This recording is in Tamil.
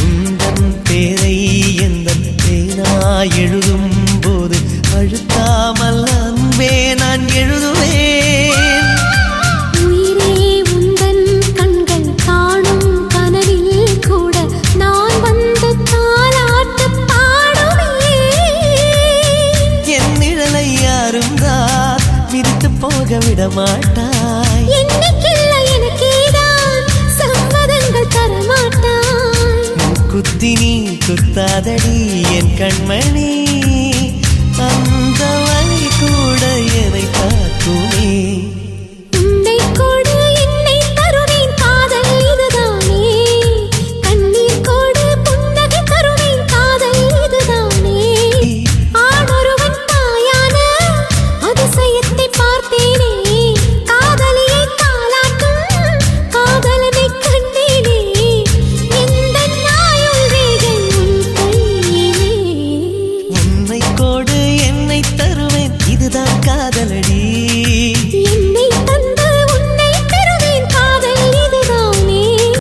உந்தன் பேரை எந்த பேனா எழுதும் போது அழுத்தாமல் அன்பே நான் எழுதுவேன். யாரும் தான் விரித்து போக விட மாட்டாய் குத்தி நீ குத்தாதடி என் கண்மணி. அந்த வழி கூட என்னை தாக்குமே பார்த்தேன். காதலடி.